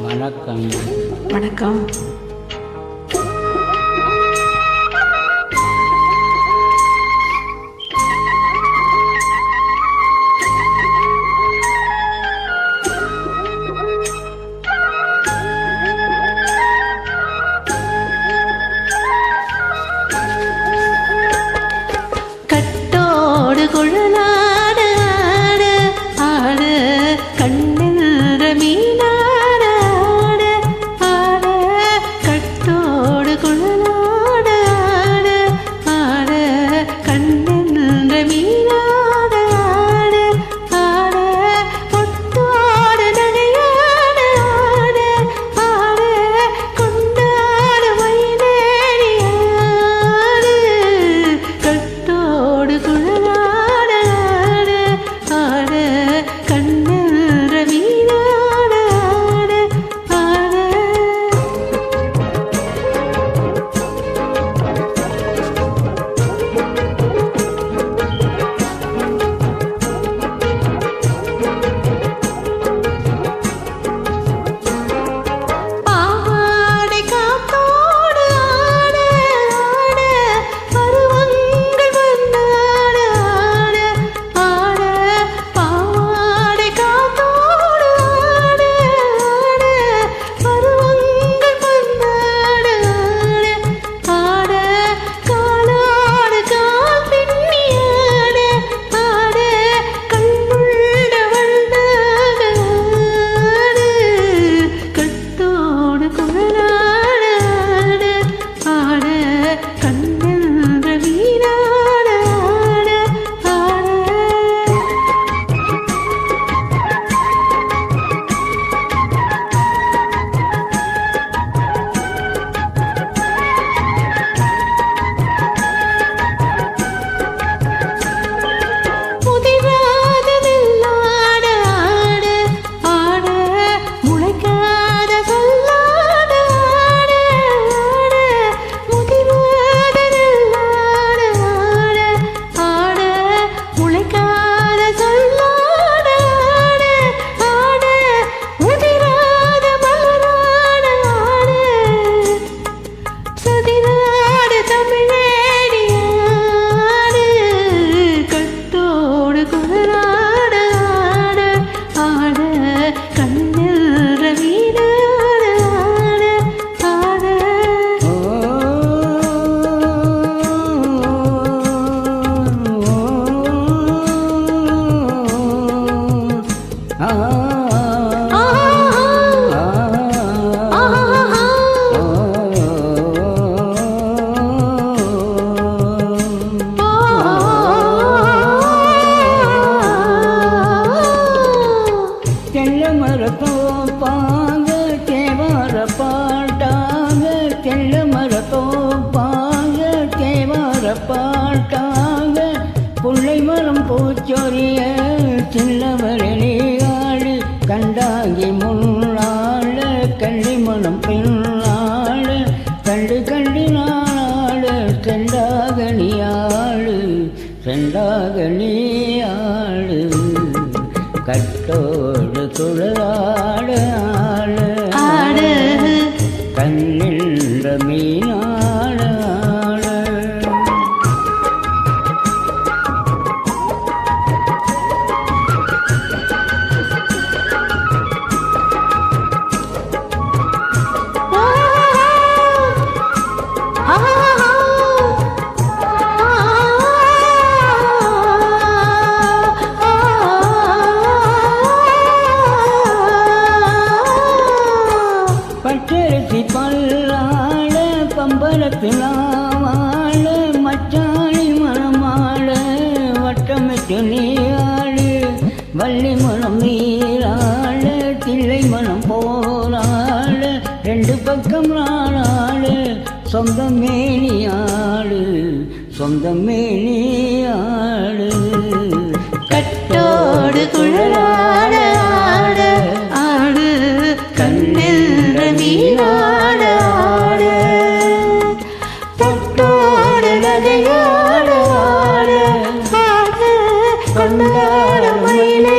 வணக்கம். வணக்கம். பாட்டாங்க புள்ளை மரம் பூச்சொரிய சின்னவர் கண்டாங்கி முன்னாள் கள்ளிமணம் பின்னாள் கண்டு கண்டு நாள் செண்டாக நீ ஆளு செண்டாக நீ ஆளு. கட்டோடு சுழலாடு ஆளு கண்ணின்ற மீனா பச்சரிசி பல்லாள பம்பரத்துலாவாழ மச்சாணி மனமாட வட்டமிட்டு நீராடு வள்ளி மனம் நீராட தில்லை மனம் போராட ரெண்டு பக்கம் நாளாடு சொந்த மேனியாடு சொந்த மேனி மயிலே